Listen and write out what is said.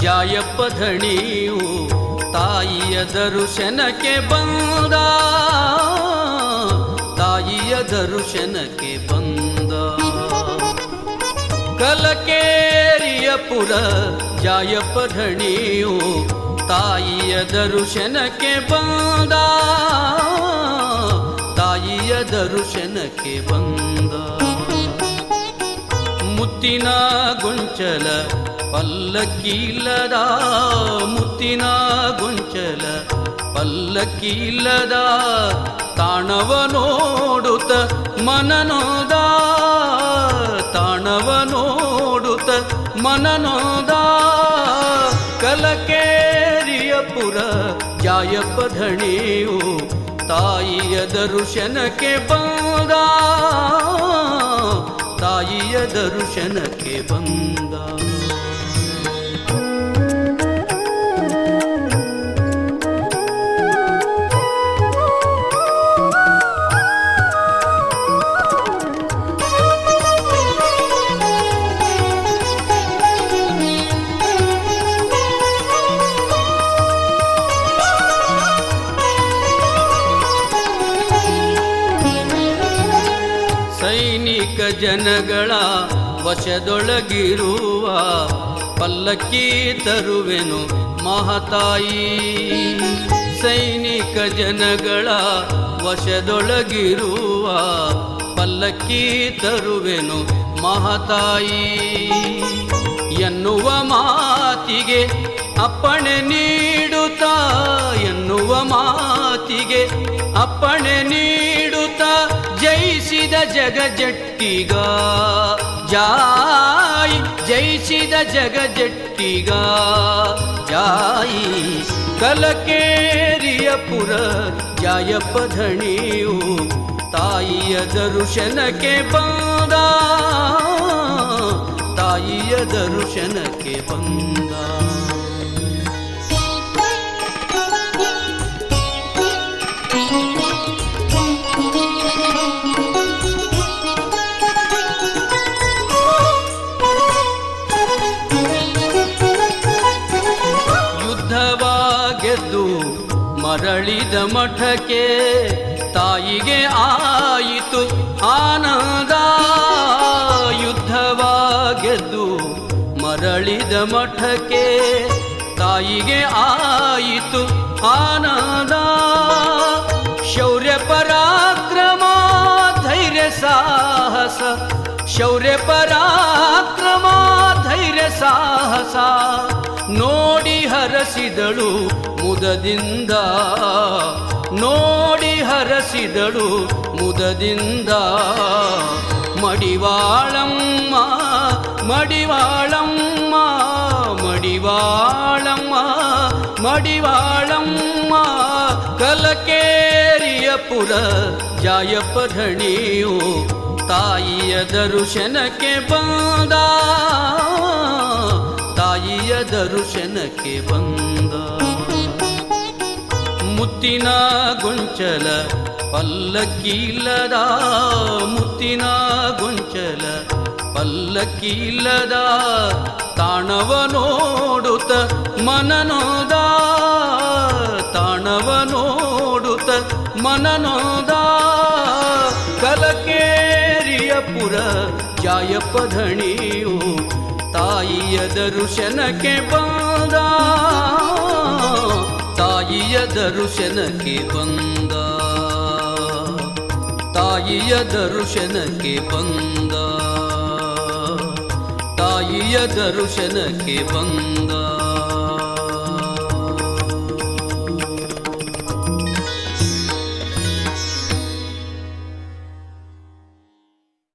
ಜಾಯಪ್ಪ ಧಣಿಯು ತಾಯಿಯ ದರುಶನಕ್ಕೆ ಬಂದ. ತಾಯಿಯ ದರುಶನಕ್ಕೆ ಬಂದ. ಕಲಕೇರಿಯ ಪುರ ಜಾಯಪ್ಪ ಧಣಿಯು ತಾಯಿಯ ದರುಶನಕ್ಕೆ ಬಂದ. ತಾಯಿಯ ದರುಶನಕ್ಕೆ ಬಂದ. ಮುತ್ತಿನ ಗೊಂಚಲ ಪಲ್ಲಕ್ಕಿಲ್ಲದ ಮುತ್ತಿನ ಗೊಂಚಲ ಪಲ್ಲಕ್ಕಿಲ್ಲದ ತಾಣವ ನೋಡುತ್ತ ಮನನೋದ, ತಾಣವ ನೋಡುತ್ತ ಮನನೋದ. ಕಲಕೇರಿಯ ಪುರ ಜಾಯಪ್ಪ ಧಣಿಯು ತಾಯಿಯ ದರ್ಶನಕ್ಕೆ ಬಂದ ತಾಯಿಯ ದರ್ಶನಕ್ಕೆ ಬಂದ. ಜನಗಳ ವಶದೊಳಗಿರುವ ಪಲ್ಲಕ್ಕಿ ತರುವೆನು ಮಹತಾಯಿ. ಸೈನಿಕ ಜನಗಳ ವಶದೊಳಗಿರುವ ಪಲ್ಲಕ್ಕಿ ತರುವೆನು ಮಹತಾಯಿ. ಎನ್ನುವ ಮಾತಿಗೆ ಅಪ್ಪಣೆ ನೀಡುತ್ತ, ಎನ್ನುವ ಮಾತಿಗೆ ಅಪ್ಪಣೆ ನೀಡುತ್ತಾ ಜಯಿಸಿದ ಜಗಜಟ್ಟಿಗ ಜಾಯಿ ಜಯಿಸಿದ ಜಗಜಟ್ಟಿಗ ಜಾಯಿ ಕಲಕೇರಿಯ ಪುರ ಜಾಯಪ್ಪ ಧಣಿಯು ತಾಯಿಯ ದರ್ಶನಕ್ಕೆ ಬಂದ ತಾಯಿಯ ದರ್ಶನಕ್ಕೆ ಬಂದ ಮರಳಿದ ಮಠಕ್ಕೆ ತಾಯಿಗೆ ಆಯಿತು ಆನಂದ. ಯುದ್ಧವ ಗೆದ್ದು ಮರಳಿದ ಮಠಕ್ಕೆ ತಾಯಿಗೆ ಆಯಿತು ಆನಂದ. ಶೌರ್ಯ ಪರಾಕ್ರಮ ಧೈರ್ಯ, ಸಾಹಸ. ಶೌರ್ಯ ಪರಾಕ್ರಮ ಧೈರ್ಯ, ಸಾಹಸ. ನೋಡಿ ಹರಸಿದಳು ಮುದದಿಂದ. ನೋಡಿ ಹರಸಿದಳು ಮುದದಿಂದ. ಮಡಿವಾಳಮ್ಮ ಮಡಿವಾಳಮ್ಮ ಮಡಿವಾಳಮ್ಮ ಮಡಿವಾಳಮ್ಮ, ಕಲಕೇರಿಯ ಪುರ ಜಾಯ ಪಧಣಿಯು ತಾಯಿಯ ದರ್ಶನಕ್ಕೆ ಬಂದ. ತಾಯಿಯ ದರುಶನಕ್ಕೆ ಬಂದ. ಮುತ್ತಿನ ಗೊಂಚಲ ಪಲ್ಲಕ್ಕಿಲ್ಲದ, ಮುತ್ತಿನ ಗೊಂಚಲ ಪಲ್ಲಕ್ಕಿಲ್ಲದ, ತಾಣವ ನೋಡುತ್ತ ಮನನೋದ, ತಾಣವ ನೋಡುತ್ತ ಮನನೋದ. ಕಲಕೇರಿಯ ಪುರ ಜಾಯಪ್ಪ ಧಣಿಯು ತಾಯಿಯ ದರುಶನಕ್ಕೆ ಬಂದ. ತಾಯಿಯ ದರುಶನಕ್ಕೆ ಬಂದ. ತಾಯಿಯ ದರುಶನಕ್ಕೆ ಬಂದ. ತಾಯಿಯ ದರುಶನಕ್ಕೆ ಬಂದ.